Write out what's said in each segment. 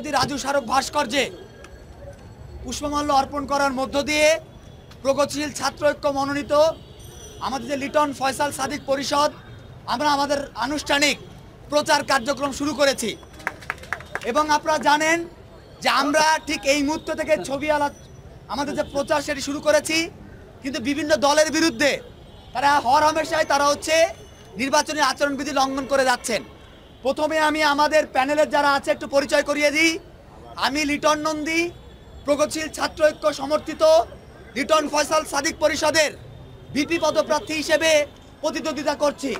রাষ্ট্রপতি রাজু স্মারক ভাস্কর্যে পুষ্পমাল্য অর্পণ করার মধ্য দিয়ে প্রগতিশীল ছাত্র ঐক্য মনোনীত আমাদের যে লিটন ফয়সাল সাদিক পরিষদ, আমরা আমাদের আনুষ্ঠানিক প্রচার কার্যক্রম শুরু করেছি। এবং আপনারা জানেন যে আমরা ঠিক এই মুহূর্ত থেকে ছবি আলা, আমাদের যে প্রচার সেটি শুরু করেছি, কিন্তু বিভিন্ন দলের বিরুদ্ধে তারা হর হামেশায় তারা হচ্ছে নির্বাচনী আচরণবিধি লঙ্ঘন করে যাচ্ছেন। প্রথমে আমি আমাদের প্যানেলের যারা আছে, একটু পরিচয় করিয়ে দিই। আমি লিটন নন্দী, প্রগতিশীল ছাত্র ঐক্য সমর্থিত লিটন ফয়সাল সাদিক পরিষদের ভিপি পদপ্রার্থী হিসেবে প্রতিদ্বন্দ্বিতা করছি।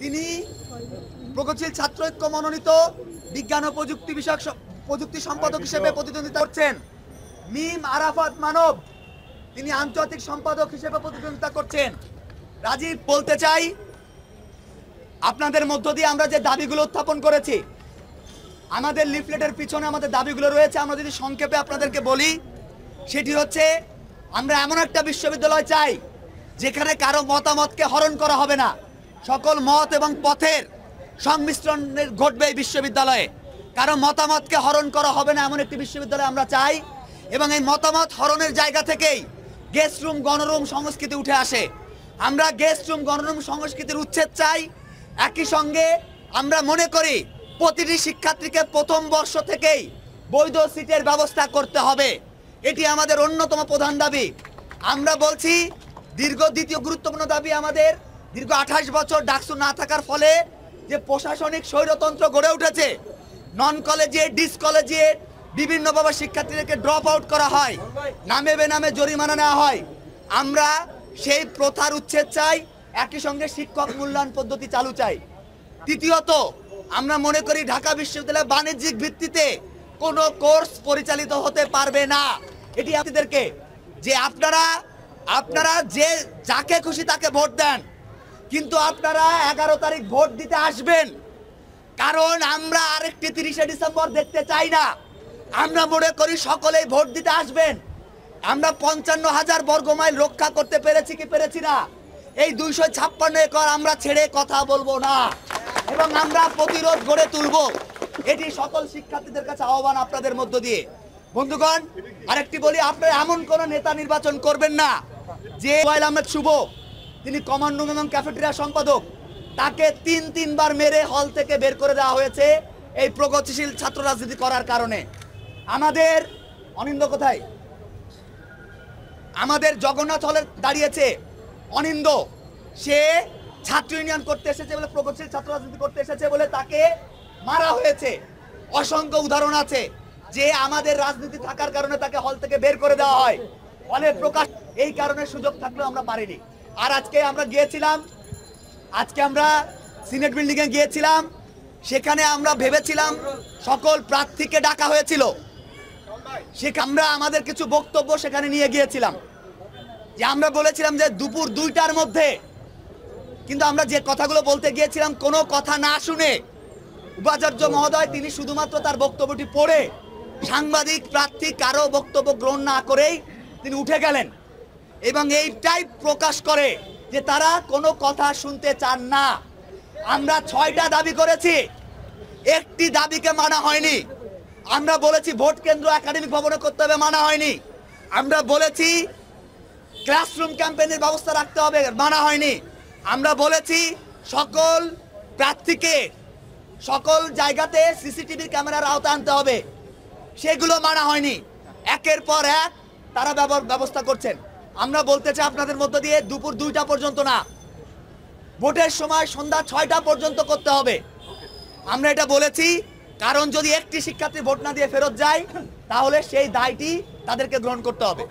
তিনি প্রগতিশীল ছাত্র ঐক্য মনোনীত বিজ্ঞান ও প্রযুক্তি বিষয়ক প্রযুক্তি সম্পাদক হিসেবে প্রতিদ্বন্দ্বিতা করছেন। মিম আরাফাত মানব তিনি আন্তর্জাতিক সম্পাদক হিসেবে প্রতিদ্বন্দ্বিতা করছেন। রাজীব বলতে চাই আপনাদের মধ্য দিয়ে আমরা যে দাবিগুলো উত্থাপন করেছি আমাদের লিফলেটের পিছনে আমাদের দাবিগুলো রয়েছে আমরা যদি সংক্ষেপে আপনাদেরকে বলি সেটি হচ্ছে আমরা এমন একটা বিশ্ববিদ্যালয় চাই যেখানে কারও মতামতকে হরণ করা হবে না। সকল মত এবং পথের সংমিশ্রণের ঘটবে এই বিশ্ববিদ্যালয়ে। কারও মতামতকে হরণ করা হবে না এমন একটি বিশ্ববিদ্যালয় আমরা চাই। এবং এই মতামত হরণের জায়গা থেকেই গেস্ট রুম, গণরুম সংস্কৃতি উঠে আসে। আমরা গেস্ট রুম, গণরুম সংস্কৃতির উচ্ছেদ চাই। একই সঙ্গে আমরা মনে করি প্রতিটি শিক্ষার্থীকে প্রথম বর্ষ থেকেই বৈধ সিটের ব্যবস্থা করতে হবে। এটি আমাদের অন্যতম প্রধান দাবি। আমরা বলছি, দীর্ঘ দ্বিতীয় গুরুত্বপূর্ণ দাবি আমাদের। দীর্ঘ আঠাশ বছর ডাকসু না থাকার ফলে যে প্রশাসনিক স্বৈরতন্ত্র গড়ে উঠেছে নন কলেজে ডিস কলেজে বিভিন্নভাবে শিক্ষার্থীদেরকে ড্রপ আউট করা হয়, নামে বেনামে জরিমানা নেওয়া হয়। আমরা সেই প্রথার উচ্ছেদ চাই, একই সঙ্গে শিক্ষক মূল্যায়ন পদ্ধতি চালু চাই। তৃতীয়ত, আমরা মনে করি ঢাকা বিশ্ববিদ্যালয়ে বাণিজ্যিক ভিত্তিতে কোনো কোর্স পরিচালিত হতে পারবে না। এটি আপনাদেরকে, যে আপনারা আপনারা যে, যাকে খুশি তাকে ভোট দেন। কিন্তু আপনারা এগারো তারিখ ভোট দিতে আসবেন। কারণ আমরা আরেকটি তিরিশে ডিসেম্বর দেখতে চাই না। আমরা মনে করি সকলেই ভোট দিতে আসবেন। আমরা পঞ্চান্ন হাজার বর্গ মাইল রক্ষা করতে পেরেছি কি পেরেছি না? এই দুইশো ছাপ্পান্ন একর আমরা ছেড়ে কথা বলব না। এবং আমরা প্রতিরোধ গড়ে তুলব। এটি সকল শিক্ষার্থীদের কাছে আহ্বান আপনাদের মধ্য দিয়ে। বন্ধুগণ, আরেকটি বলি আপনারা এমন কোন নেতা নির্বাচন করবেন না যে ওয়াইল আহমেদ শুভ। তিনি কমান্ড রুম এবং ক্যাফেটেরিয়া সম্পাদক। তাকে তিন, তিনবার মেরে হল থেকে বের করে দেওয়া হয়েছে এই প্রগতিশীল ছাত্র রাজনীতি করার কারণে। আমাদের অনিন্দ কোথায়? আমাদের জগন্নাথ হলে দাঁড়িয়েছে। অনিন্দ সে ছাত্র ইউনিয়ন করতে এসেছে বলে, প্রগতিশীল ছাত্র রাজনীতি করতে এসেছে বলে তাকে মারা হয়েছে। অসংখ্য উদাহরণ আছে যে আমাদের রাজনীতি থাকার কারণে তাকে হল থেকে বের করে দেওয়া হয়। হলে প্রকাশ এই কারণে সুযোগ থাকলেও আমরা পারিনি। আর আজকে আমরা গিয়েছিলাম, আজকে আমরা সিনেট বিল্ডিংয়ে গিয়েছিলাম। সেখানে আমরা ভেবেছিলাম সকল প্রার্থীকে ডাকা হয়েছিল। সে আমরা আমাদের কিছু বক্তব্য সেখানে নিয়ে গিয়েছিলাম। যে আমরা বলেছিলাম যে দুপুর দুইটার মধ্যে, কিন্তু আমরা যে কথাগুলো বলতে গিয়েছিলাম, কোনো কথা না শুনে উপাচার্য মহোদয় তিনি শুধুমাত্র তার বক্তব্যটি পড়ে সাংবাদিক প্রার্থী কারও বক্তব্য গ্রহণ না করেই তিনি উঠে গেলেন। এবং এইটাই প্রকাশ করে যে তারা কোনো কথা শুনতে চান না। আমরা ছয়টা দাবি করেছি। একটি দাবিকে মানা হয়নি। আমরা বলেছি ভোট কেন্দ্র একাডেমিক ভবনে করতে হবে, মানা হয়নি। আমরা বলেছি ক্লাসরুম ক্যাম্পেইনের ব্যবস্থা রাখতে হবে, মানা হয়নি। আমরা বলেছি সকল প্রার্থীকে সকল জায়গাতে সিসিটিভি ক্যামেরার আওতা আনতে হবে। সেগুলো মানা হয়নি। একের পর এক তারা ব্যব- ব্যবস্থা করছেন। আমরা বলতে চাই আপনাদের মধ্য দিয়ে দুপুর দুইটা পর্যন্ত না। ভোটের সময় সন্ধ্যা ছয়টা পর্যন্ত করতে হবে। আমরা এটা বলেছি কারণ যদি একটি শিক্ষার্থী ভোট না দিয়ে ফেরত যায় তাহলে সেই দায়টি তাদেরকে গ্রহণ করতে হবে।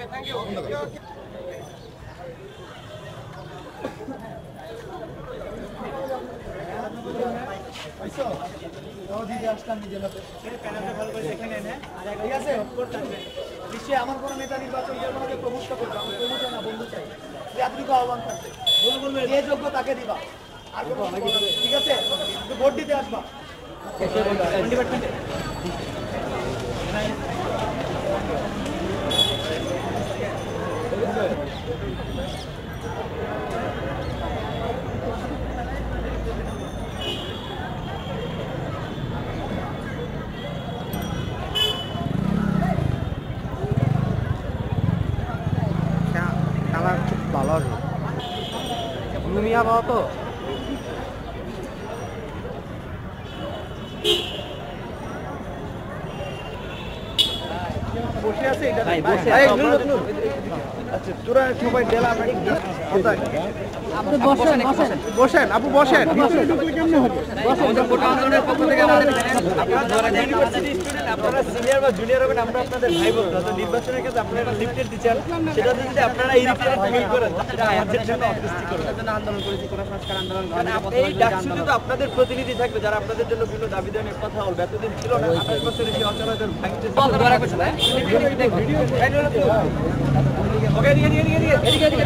ঠিক আছে নিশ্চয়ই আমার কোনো নেতা নির্বাচন করব না যে করব আমি না বন্ধু চাই। তুই এতটুকু আহ্বান থাকবে। যে যোগ্য তাকে দিবা। আর। ঠিক আছে? ভোট দিতে আসবা। কালার খুব ভালো আছে গ্লুমি আবহাওয়া তো বসে আছে এটা ভাই, বসে এই, আছে। নুর, নুর। আচ্ছা তোরা সবাই ডেলা আমরা কোথায়? বসেন আপু বসেন আপনারা সিনিয়র বা জুনিয়র হবেন আমরা আপনাদের ভাই তো নির্বাচনের কাছে আপনারা লিফটেড দিচ্ছেন সেটা যদি আপনারা ফিল করেন সেটা আমাদের জন্য অস্বস্তি করবে আন্দোলন করেছি কোন সংস্কার আন্দোলন মানে আপ- এই ডাকসুতে তো আপনাদের প্রতিনিধি থাকবে যারা আপনাদের জন্য বিভিন্ন দাবি নিয়ে কথা বলবে এতদিন ছিল না আঠাশ বছরের সেই অচলাচল ওকে এদিকে এদিকে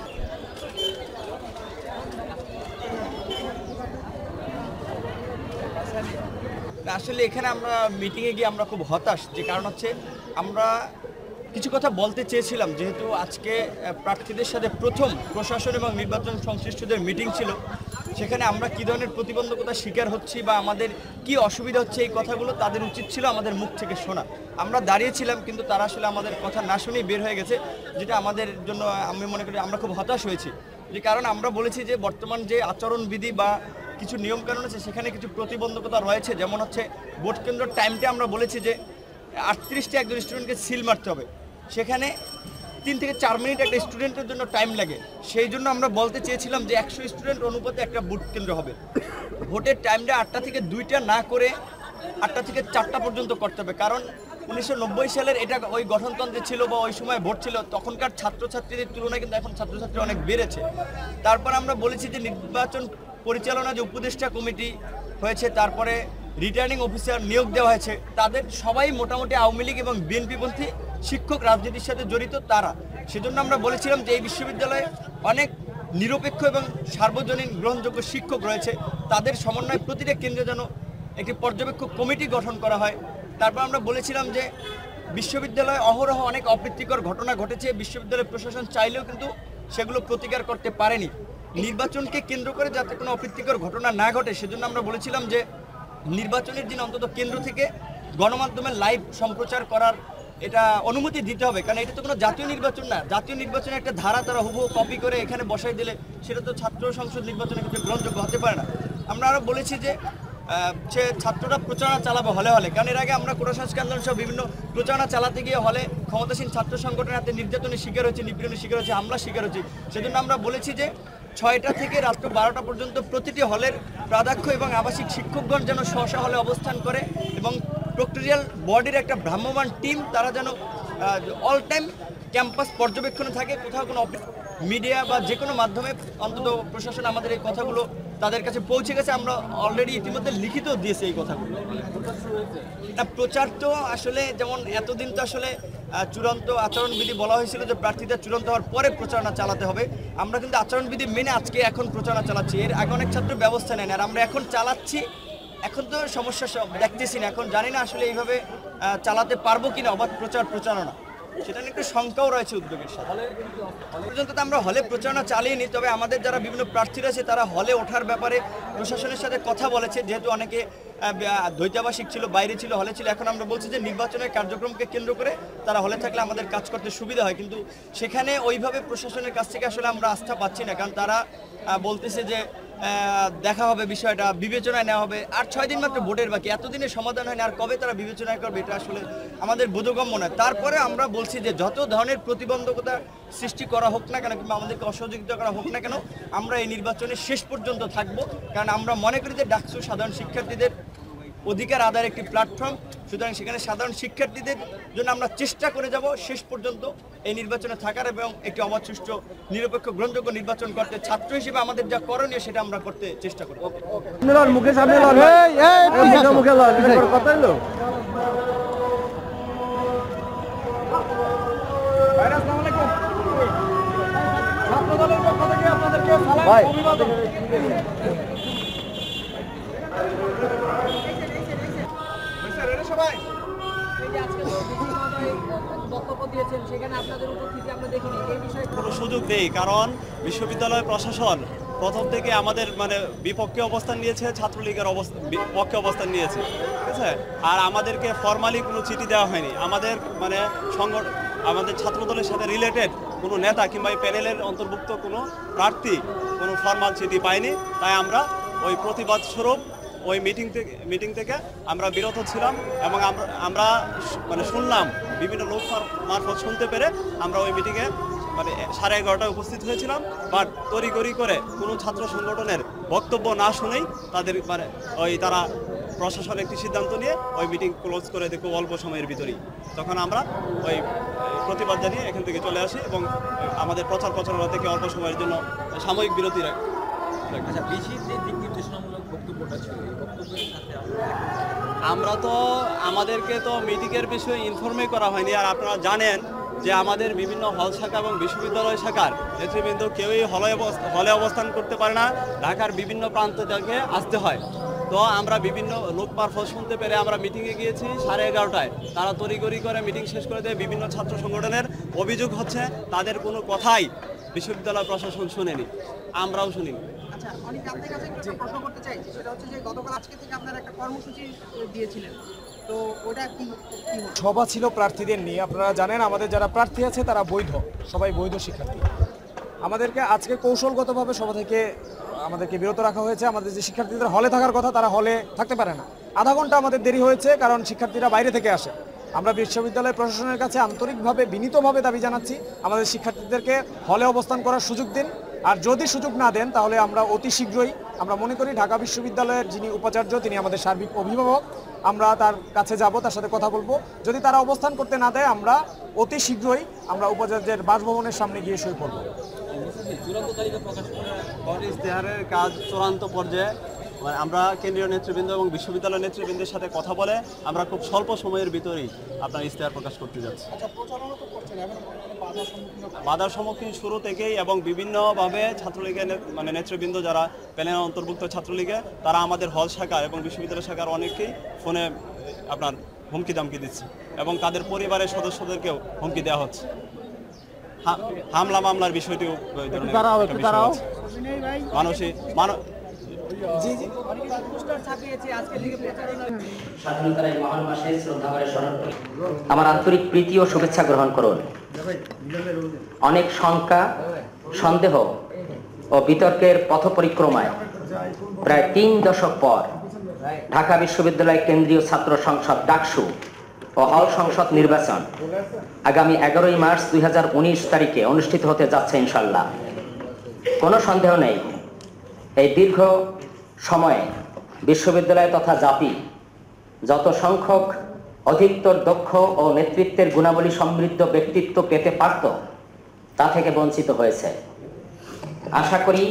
আসলে এখানে আমরা মিটিংয়ে গিয়ে আমরা খুব হতাশ, যে কারণ হচ্ছে আমরা কিছু কথা বলতে চেয়েছিলাম, যেহেতু আজকে প্রার্থীদের সাথে প্রথম প্রশাসন এবং নির্বাচন সংশ্লিষ্টদের মিটিং ছিল। সেখানে আমরা কী ধরনের প্রতিবন্ধকতার শিকার হচ্ছি বা আমাদের কি অসুবিধা হচ্ছে এই কথাগুলো তাদের উচিত ছিল আমাদের মুখ থেকে শোনা। আমরা দাঁড়িয়েছিলাম, কিন্তু তারা আসলে আমাদের কথা না শুনেই বের হয়ে গেছে, যেটা আমাদের জন্য, আমি মনে করি আমরা খুব হতাশ হয়েছি। যে কারণ আমরা বলেছি যে বর্তমান যে আচরণবিধি বা কিছু নিয়মকানুন আছে, সেখানে কিছু প্রতিবন্ধকতা রয়েছে, যেমন হচ্ছে ভোট কেন্দ্র টাইমটা আমরা বলেছি যে আটত্রিশটি একজন স্টুডেন্টকে সিল মারতে হবে। সেখানে তিন থেকে চার মিনিট একটা স্টুডেন্টের জন্য টাইম লাগে। সেই জন্য আমরা বলতে চেয়েছিলাম যে একশো স্টুডেন্ট অনুপাতে একটা ভোট কেন্দ্র হবে। ভোটের টাইমটা আটটা থেকে দুইটা না করে আটটা থেকে চারটা পর্যন্ত করতে হবে। কারণ উনিশশো নব্বই সালের এটা ওই গঠনতন্ত্রে ছিল বা ওই সময় ভোট ছিল, তখনকার ছাত্রছাত্রীদের তুলনায় কিন্তু এখন ছাত্রছাত্রী অনেক বেড়েছে। তারপর আমরা বলেছি যে নির্বাচন পরিচালনা যে উপদেষ্টা কমিটি হয়েছে, তারপরে রিটার্নিং অফিসার নিয়োগ দেওয়া হয়েছে, তাদের সবাই মোটামুটি আওয়ামী লীগ এবং বিএনপিপন্থী শিক্ষক রাজনীতির সাথে জড়িত তারা। সেজন্য আমরা বলেছিলাম যে এই বিশ্ববিদ্যালয়ে অনেক নিরপেক্ষ এবং সার্বজনীন গ্রহণযোগ্য শিক্ষক রয়েছে। তাদের সমন্বয়ে প্রতিটা কেন্দ্রে যেন একটি পর্যবেক্ষক কমিটি গঠন করা হয়। তারপর আমরা বলেছিলাম যে বিশ্ববিদ্যালয়ে অহরহ অনেক অপ্রীতিকর ঘটনা ঘটেছে। বিশ্ববিদ্যালয় প্রশাসন চাইলেও কিন্তু সেগুলো প্রতিকার করতে পারেনি। নির্বাচনকে কেন্দ্র করে যাতে কোনো অপ্রীতিকর ঘটনা না ঘটে, সেজন্য আমরা বলেছিলাম যে নির্বাচনের দিন অন্তত কেন্দ্র থেকে গণমাধ্যমে লাইভ সম্প্রচার করার এটা অনুমতি দিতে হবে, কারণ এটা তো কোনো জাতীয় নির্বাচন না। জাতীয় নির্বাচনে একটা ধারা তারা হুবহু কপি করে এখানে বসাই দিলে সেটা তো ছাত্র সংসদ নির্বাচনের ক্ষেত্রে গ্রহণযোগ্য হতে পারে না। আমরা আরও বলেছি যে সে ছাত্ররা প্রচারণা চালাবে হলে হলে, কারণ এর আগে আমরা কোটা সংস্কার আন্দোলন সহ বিভিন্ন প্রচারণা চালাতে গিয়ে হলে ক্ষমতাসীন ছাত্র সংগঠনের হাতে নির্যাতনের শিকার হচ্ছে নিপীড়নের শিকার হচ্ছে হামলা শিকার হচ্ছে সেজন্য আমরা বলেছি যে ছয়টা থেকে রাত্র বারোটা পর্যন্ত প্রতিটি হলের প্রাধ্যক্ষ এবং আবাসিক শিক্ষকগণ যেন স্ব হলে অবস্থান করে এবং প্রক্টোরিয়াল বডির একটা ভ্রাম্যমান টিম, তারা যেন অল টাইম ক্যাম্পাস পর্যবেক্ষণে থাকে। কোথাও কোনো মিডিয়া বা যে কোনো মাধ্যমে অন্তত প্রশাসন আমাদের এই কথাগুলো তাদের কাছে পৌঁছে গেছে, আমরা অলরেডি ইতিমধ্যে লিখিত দিয়েছি এই কথাগুলো। না প্রচার তো আসলে যেমন এতদিন তো আসলে চূড়ান্ত আচরণবিধি বলা হয়েছিল যে প্রার্থীদের চূড়ান্ত হওয়ার পরে প্রচারণা চালাতে হবে। আমরা কিন্তু আচরণবিধি মেনে আজকে এখন প্রচারণা চালাচ্ছি। এর আগে অনেক ছাত্র ব্যবস্থা নেন আর আমরা এখন চালাচ্ছি। এখন তো সমস্যা দেখতেছি না, এখন জানি না আসলে এইভাবে চালাতে পারব কিনা, অবাধ প্রচার প্রচারণা। সেটা নিয়ে একটু শঙ্কাও রয়েছে উদ্যোগের সাথে। পর্যন্ত তো আমরা হলে প্রচারণা চালিয়ে তবে আমাদের যারা বিভিন্ন প্রার্থীরা আছে তারা হলে ওঠার ব্যাপারে প্রশাসনের সাথে কথা বলেছে। যেহেতু অনেকে দ্বৈতাবাসিক ছিল, বাইরে ছিল, হলে ছিল, এখন আমরা বলছি যে নির্বাচনের কার্যক্রমকে কেন্দ্র করে তারা হলে থাকলে আমাদের কাজ করতে সুবিধা হয়। কিন্তু সেখানে ওইভাবে প্রশাসনের কাছ থেকে আসলে আমরা আস্থা পাচ্ছি না, কারণ তারা বলতেছে যে দেখা হবে বিষয়টা, বিবেচনায় নেওয়া হবে। আর ছয় দিন মাত্র ভোটের বাকি, এতদিনে সমাধান হয়নি। আর কবে তারা বিবেচনায় করবে, এটা আসলে আমাদের বোধগম্য নয়। তারপরে আমরা বলছি যে যত ধরনের প্রতিবন্ধকতা সৃষ্টি করা হোক না কেন, কিংবা আমাদেরকে অসহযোগিতা করা হোক না কেন, আমরা এই নির্বাচনে শেষ পর্যন্ত থাকব। কারণ আমরা মনে করি যে ডাকসু সাধারণ শিক্ষার্থীদের অধিকার আদায়ের একটি প্ল্যাটফর্ম সুতরাং সেখানে সাধারণ শিক্ষার্থীদের জন্য আমরা চেষ্টা করে যাব শেষ পর্যন্ত এই নির্বাচনে থাকার এবং একটি অবাধ সুষ্ঠু নিরপেক্ষ গ্রহণযোগ্য নির্বাচন করতে ছাত্র হিসেবে আমাদের যা করণীয় সেটা আমরা করতে চেষ্টা করব। মুখে সামনে মুখে কথা ভাই বক্তব্য দিয়েছেন সেখানে আপনাদের উপস্থিতি আমরা দেখিনি এই বিষয়ে কোনো সুযোগ নেই কারণ বিশ্ববিদ্যালয় প্রশাসন প্রথম থেকে আমাদের মানে বিপক্ষে অবস্থান নিয়েছে ছাত্রলীগের অবস্থা পক্ষে অবস্থান নিয়েছে। ঠিক আছে? আর আমাদেরকে ফর্মালি কোনো চিঠি দেওয়া হয়নি। আমাদের মানে সংগঠন আমাদের ছাত্রদলের সাথে রিলেটেড কোনো নেতা কিংবা এই প্যানেলের অন্তর্ভুক্ত কোনো প্রার্থী কোনো ফর্মাল চিঠি পায়নি। তাই আমরা ওই প্রতিবাদ স্বরূপ ওই মিটিং থেকে মিটিং থেকে আমরা বিরত ছিলাম এবং আমরা মানে শুনলাম বিভিন্ন লোক মারফত শুনতে পেরে আমরা ওই মিটিংয়ে মানে সাড়ে এগারোটায় উপস্থিত হয়েছিলাম। বাট তড়িগড়ি করে কোনো ছাত্র সংগঠনের বক্তব্য না শুনেই তাদের মানে ওই তারা প্রশাসন একটি সিদ্ধান্ত নিয়ে ওই মিটিং ক্লোজ করে দেয় খুব অল্প সময়ের ভিতরেই। তখন আমরা ওই প্রতিবাদ জানিয়ে এখান থেকে চলে আসি এবং আমাদের প্রচার প্রচারণা থেকে অল্প সময়ের জন্য সাময়িক বিরতি রাখি আচ্ছা দিক আমরা তো, আমাদেরকে তো মিটিংয়ের বিষয়ে ইনফর্মই করা হয়নি, আর আপনারা জানেন যে আমাদের বিভিন্ন হল শাখা এবং বিশ্ববিদ্যালয় শাখার নেতৃবৃন্দ কেউই হলে হলে অবস্থান করতে পারে না, ঢাকার বিভিন্ন প্রান্ত থেকে আসতে হয়। তো আমরা বিভিন্ন লোক মারফত শুনতে পেরে আমরা মিটিংয়ে গিয়েছি সাড়ে এগারোটায়। তারা তড়িগড়ি করে মিটিং শেষ করে দেয় বিভিন্ন ছাত্র সংগঠনের অভিযোগ হচ্ছে, তাদের কোনো কথাই বিশ্ববিদ্যালয় প্রশাসন শুনেনি, আমরাও শুনিনি। আচ্ছা অনেক আপনার কাছে একটু প্রশ্ন করতে চাই সেটা হচ্ছে যে গতকাল আজকে থেকে আপনারা একটা কর্মসূচি দিয়েছিলেন। তো ওটা কি সভা ছিল প্রার্থীদের নিয়ে। আপনারা জানেন আমাদের যারা প্রার্থী আছে তারা বৈধ সবাই বৈধ শিক্ষার্থী। আমাদেরকে আজকে কৌশলগতভাবে সভা থেকে আমাদেরকে বিরত রাখা হয়েছে। আমাদের যে শিক্ষার্থীদের হলে থাকার কথা তারা হলে থাকতে পারে না। আধা ঘণ্টা আমাদের দেরি হয়েছে কারণ শিক্ষার্থীরা বাইরে থেকে আসে। আমরা বিশ্ববিদ্যালয় প্রশাসনের কাছে আন্তরিকভাবে বিনীতভাবে দাবি জানাচ্ছি আমাদের শিক্ষার্থীদেরকে হলে অবস্থান করার সুযোগ দিন। আর যদি সুযোগ না দেন তাহলে আমরা অতি শীঘ্রই আমরা মনে করি ঢাকা বিশ্ববিদ্যালয়ের যিনি উপাচার্য তিনি আমাদের সার্বিক অভিভাবক। আমরা তার কাছে যাব তার সাথে কথা বলব। যদি তারা অবস্থান করতে না দেয় আমরা অতি শীঘ্রই আমরা উপাচার্যের বাসভবনের সামনে গিয়ে সই করব ইশতেহারের কাজ চূড়ান্ত পর্যায়ে মানে আমরা কেন্দ্রীয় নেতৃবৃন্দ এবং বিশ্ববিদ্যালয় নেতৃবৃন্দের সাথে কথা বলে আমরা খুব স্বল্প সময়ের ভিতরেই আপনার ইশতেহার প্রকাশ করতে যাচ্ছি। বাধার সম্মুখীন শুরু থেকেই এবং বিভিন্নভাবে ছাত্রলীগের মানে নেতৃবৃন্দ যারা প্যানেল অন্তর্ভুক্ত ছাত্রলীগে তারা আমাদের হল শাখা এবং বিশ্ববিদ্যালয় শাখার অনেকেই ফোনে আপনার হুমকি দামকি দিচ্ছে এবং তাদের পরিবারের সদস্যদেরকেও হুমকি দেওয়া হচ্ছে। হামলা মামলার বিষয়টিও স্মরণ করি আমার আন্তরিক প্রীতি ও শুভেচ্ছা গ্রহণ করুন। অনেক শঙ্কা, সন্দেহ ও বিতর্কের পথ পরিক্রমায় প্রায় তিন দশক পর ঢাকা বিশ্ববিদ্যালয় কেন্দ্রীয় ছাত্র সংসদ ডাকসু ও হল সংসদ নির্বাচন আগামী এগারোই মার্চ দুই হাজার উনিশ তারিখে অনুষ্ঠিত হতে যাচ্ছে ইনশাল্লাহ কোনো সন্দেহ নেই, এই দীর্ঘ সময়ে বিশ্ববিদ্যালয় তথা জাতি যত সংখ্যক অধিকতর দক্ষ ও নেতৃত্বের গুণাবলী সমৃদ্ধ ব্যক্তিত্ব পেতে পারত, তা থেকে বঞ্চিত হয়েছে। আশা করি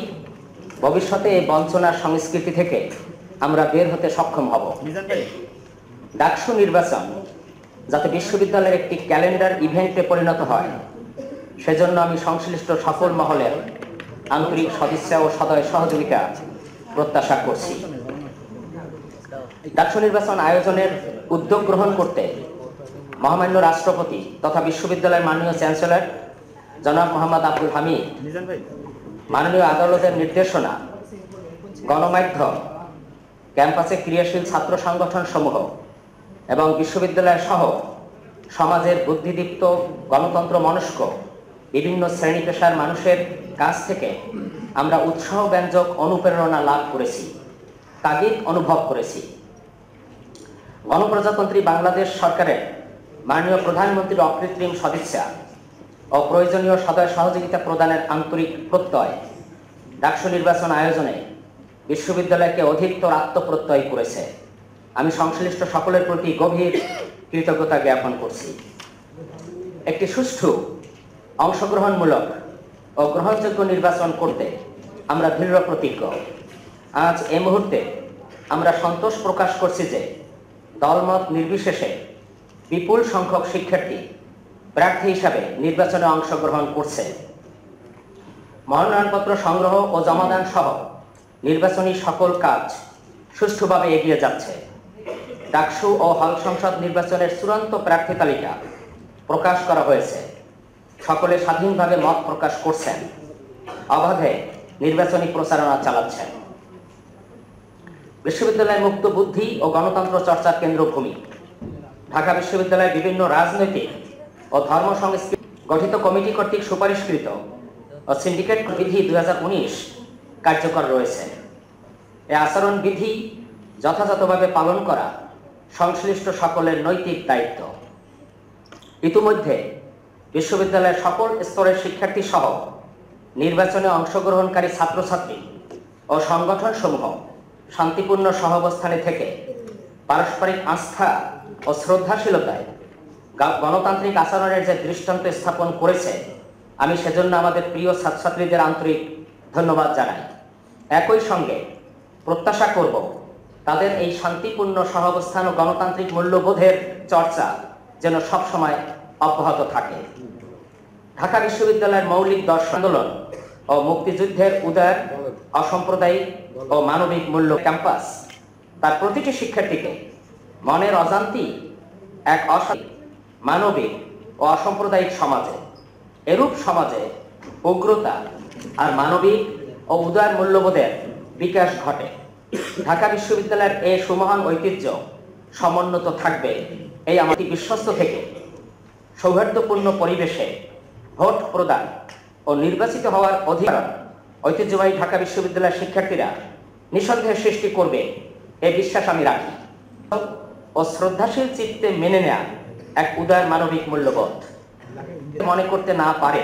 ভবিষ্যতে এই বঞ্চনার সংস্কৃতি থেকে আমরা বের হতে সক্ষম হব। ডাকসু নির্বাচন যাতে বিশ্ববিদ্যালয়ের একটি ক্যালেন্ডার ইভেন্টে পরিণত হয়, সেজন্য আমি সংশ্লিষ্ট সকল মহলের আন্তরিক সদিচ্ছা ও সদয় সহযোগিতা প্রত্যাশা করছি। ডাকসু নির্বাচন আয়োজনের উদ্যোগ গ্রহণ করতে মহামান্য রাষ্ট্রপতি তথা বিশ্ববিদ্যালয়ের মাননীয় চ্যান্সেলর জনাব মোহাম্মদ আব্দুল হামিদ, মাননীয় আদালতের নির্দেশনা, গণমাধ্যম, ক্যাম্পাসে ক্রিয়াশীল ছাত্র সংগঠন সমূহ এবং বিশ্ববিদ্যালয় সহ সমাজের বুদ্ধিদীপ্ত, গণতন্ত্র মনস্ক বিভিন্ন শ্রেণি পেশার মানুষের কাছ থেকে আমরা উৎসাহ ব্যঞ্জক অনুপ্রেরণা লাভ করেছি, তাগিদ অনুভব করেছি। গণপ্রজাতন্ত্রী বাংলাদেশ সরকারের মাননীয় প্রধানমন্ত্রীর অকৃত্রিম সদিচ্ছা ও প্রয়োজনীয় সদয় সহযোগিতা প্রদানের আন্তরিক প্রত্যয় ডাকসু নির্বাচন আয়োজনে বিশ্ববিদ্যালয়কে অধিকতর আত্মপ্রত্যয় করেছে। আমি সংশ্লিষ্ট সকলের প্রতি গভীর কৃতজ্ঞতা জ্ঞাপন করছি। একটি সুষ্ঠু, অংশগ্রহণমূলক ও গ্রহণযোগ্য নির্বাচন করতে আমরা দৃঢ় প্রতিজ্ঞ আজ এ মুহূর্তে আমরা সন্তোষ প্রকাশ করছি যে দলমত নির্বিশেষে বিপুল সংখ্যক শিক্ষার্থী প্রার্থী হিসাবে নির্বাচনে অংশগ্রহণ করছে। মনোনয়নপত্র সংগ্রহ ও জমাদান সহ নির্বাচনী সকল কাজ সুষ্ঠুভাবে এগিয়ে যাচ্ছে। ডাকসু ও হল সংসদ নির্বাচনের চূড়ান্ত প্রার্থী তালিকা প্রকাশ করা হয়েছে। সকলে স্বাধীনভাবে মত প্রকাশ করছেন। অবাধে নির্বাচনী প্রচারণা চালাচ্ছেন। বিশ্ববিদ্যালয় মুক্ত বুদ্ধি ও গণতন্ত্র চর্চার কেন্দ্রভূমি। ঢাকা বিশ্ববিদ্যালয়ের বিভিন্ন রাজনৈতিক ও ধর্ম সংস্কৃতি গঠিত কমিটি কর্তৃক সুপারিশকৃত ও সিন্ডিকেট বিধি দু হাজার উনিশ কার্যকর রয়েছে। এ আচরণ বিধি যথাযথভাবে পালন করা সংশ্লিষ্ট সকলের নৈতিক দায়িত্ব। ইতিমধ্যে বিশ্ববিদ্যালয়ের সকল স্তরের শিক্ষার্থী সহ নির্বাচনে অংশগ্রহণকারী ছাত্রছাত্রী ও সংগঠন সমূহ শান্তিপূর্ণ সহাবস্থানে থেকে পারস্পরিক আস্থা ও শ্রদ্ধাশীলতায় গণতান্ত্রিক আচরণের যে দৃষ্টান্ত স্থাপন করেছে, আমি সেজন্য আমাদের প্রিয় ছাত্রছাত্রীদের আন্তরিক ধন্যবাদ জানাই। একই সঙ্গে প্রত্যাশা করব তাদের এই শান্তিপূর্ণ সহাবস্থান ও গণতান্ত্রিক মূল্যবোধের চর্চা যেন সবসময় অব্যাহত থাকে। ঢাকা বিশ্ববিদ্যালয়ের মৌলিক দর্শন আন্দোলন ও মুক্তিযুদ্ধের উদার অসাম্প্রদায়িক ও মানবিক মূল্য ক্যাম্পাস। তার প্রতিটি শিক্ষার্থীকে মনের অজান্তি এক অসা মানবিক ও অসাম্প্রদায়িক সমাজে, এরূপ সমাজে উগ্রতা আর মানবিক ও উদার মূল্যবোধের বিকাশ ঘটে। ঢাকা বিশ্ববিদ্যালয়ের এই সুমহান ঐতিহ্য সমুন্নত থাকবে এই আমাদের বিশ্বস্ত থেকে সৌহার্দ্যপূর্ণ পরিবেশে ভোট প্রদান ও নির্বাচিত হওয়ার অধিকার ঐতিহ্যবাহী ঢাকা বিশ্ববিদ্যালয়ের শিক্ষার্থীরা নিঃসন্দেহে সৃষ্টি করবে এ বিশ্বাস আমি রাখি। ও শ্রদ্ধাশীল চিত্তে মেনে নেয়া এক উদার মানবিক মূল্যবোধ। মনে করতে না পারে,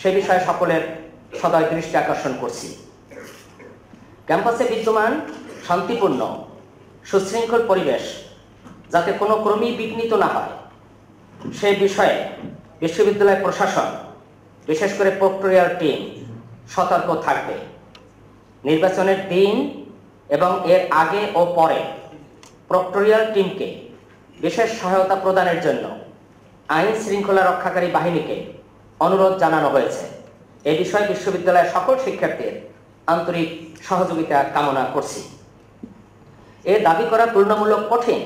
সে বিষয়ে সকলের সদয় দৃষ্টি আকর্ষণ করছি। ক্যাম্পাসে বিদ্যমান শান্তিপূর্ণ, সুশৃঙ্খল পরিবেশ যাতে কোনো ক্রমেই বিঘ্নিত না হয়, সে বিষয়ে বিশ্ববিদ্যালয় প্রশাসন, বিশেষ করে প্রক্টোরিয়াল টিম সতর্ক থাকবে। নির্বাচনের দিন এবং এর আগে ও পরে প্রক্টোরিয়াল টিমকে বিশেষ সহায়তা প্রদানের জন্য আইন শৃঙ্খলা রক্ষাকারী বাহিনীকে অনুরোধ জানানো হয়েছে। এ বিষয়ে বিশ্ববিদ্যালয়ের সকল শিক্ষার্থীর আন্তরিক সহযোগিতা কামনা করছি। এ দাবি করা তুলনামূলক কঠিন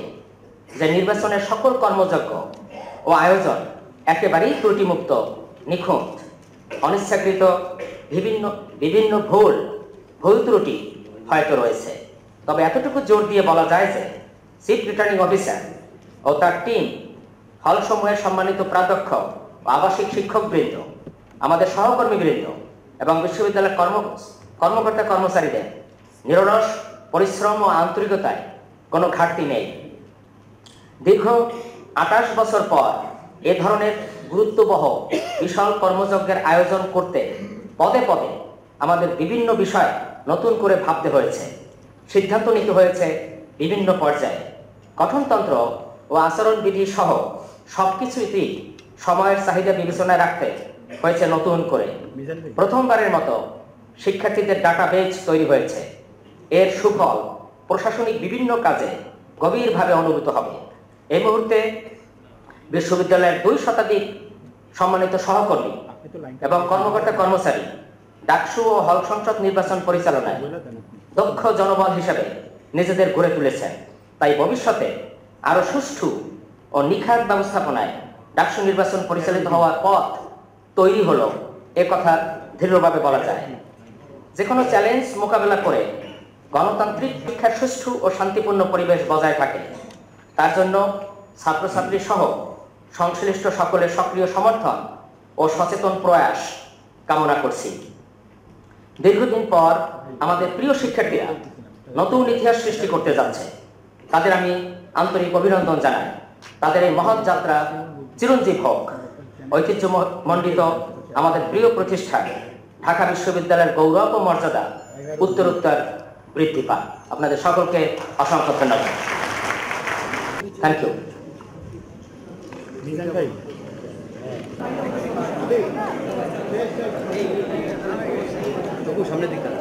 যে নির্বাচনের সকল কর্মযজ্ঞ ও আয়োজন একেবারেই ত্রুটিমুক্ত, নিখুঁত, অনিচ্ছাকৃত বিভিন্ন বিভিন্ন ভুল ভুল ত্রুটি হয়তো রয়েছে। তবে এতটুকু জোর দিয়ে বলা যায় যে চিফ রিটার্নিং অফিসার ও তার টিম হল হলসমূহের সম্মানিত প্রাধ্যক্ষ আবাসিক শিক্ষকবৃন্দ, আমাদের সহকর্মীবৃন্দ এবং বিশ্ববিদ্যালয়ের কর্ম, কর্মকর্তা কর্মচারীদের নিরলস পরিশ্রম ও আন্তরিকতায় কোনো ঘাটতি নেই। দীর্ঘ আঠাশ বছর পর এ ধরনের গুরুত্ববহ বিশাল কর্মযজ্ঞের আয়োজন করতে পদে পদে আমাদের বিভিন্ন বিষয় নতুন করে ভাবতে হয়েছে। সিদ্ধান্ত নিতে হয়েছে বিভিন্ন পর্যায়ে। গঠনতন্ত্র ও আচরণবিধি সহ সবকিছুতেই সময়ের চাহিদা বিবেচনায় রাখতে হয়েছে নতুন করে। প্রথমবারের মতো শিক্ষার্থীদের ডাটা ডাটাবেজ তৈরি হয়েছে। এর সুফল প্রশাসনিক বিভিন্ন কাজে গভীরভাবে অনুভূত হবে। এই মুহূর্তে বিশ্ববিদ্যালয়ের দুই শতাধিক সম্মানিত সহকর্মী এবং কর্মকর্তা কর্মচারী, ডাকসু ও হল সংসদ নির্বাচন পরিচালনায় দক্ষ জনবল হিসাবে নিজেদের গড়ে তুলেছেন। তাই ভবিষ্যতে আরও সুষ্ঠু ও নিখাত ব্যবস্থাপনায় ডাকসু নির্বাচন পরিচালিত হওয়ার পথ তৈরি হলো এ কথা দৃঢ়ভাবে বলা যায়। যে কোনো চ্যালেঞ্জ মোকাবেলা করে গণতান্ত্রিক শিক্ষার সুষ্ঠু ও শান্তিপূর্ণ পরিবেশ বজায় থাকে। তার জন্য ছাত্রছাত্রী সহ সংশ্লিষ্ট সকলের সক্রিয় সমর্থন ও সচেতন প্রয়াস কামনা করছি। দীর্ঘদিন পর আমাদের প্রিয় শিক্ষার্থীরা নতুন ইতিহাস সৃষ্টি করতে যাচ্ছে। তাদের আমি আন্তরিক অভিনন্দন জানাই। তাদের এই মহৎ যাত্রা চিরঞ্জীব হোক। ঐতিহ্য মণ্ডিত আমাদের প্রিয় প্রতিষ্ঠান ঢাকা বিশ্ববিদ্যালয়ের গৌরব ও মর্যাদা উত্তরোত্তর বৃদ্ধি পায় আপনাদের সকলকে অসংখ্য ধন্যবাদ। থ্যাংক ইউ सामने कुछ हमने दिखा।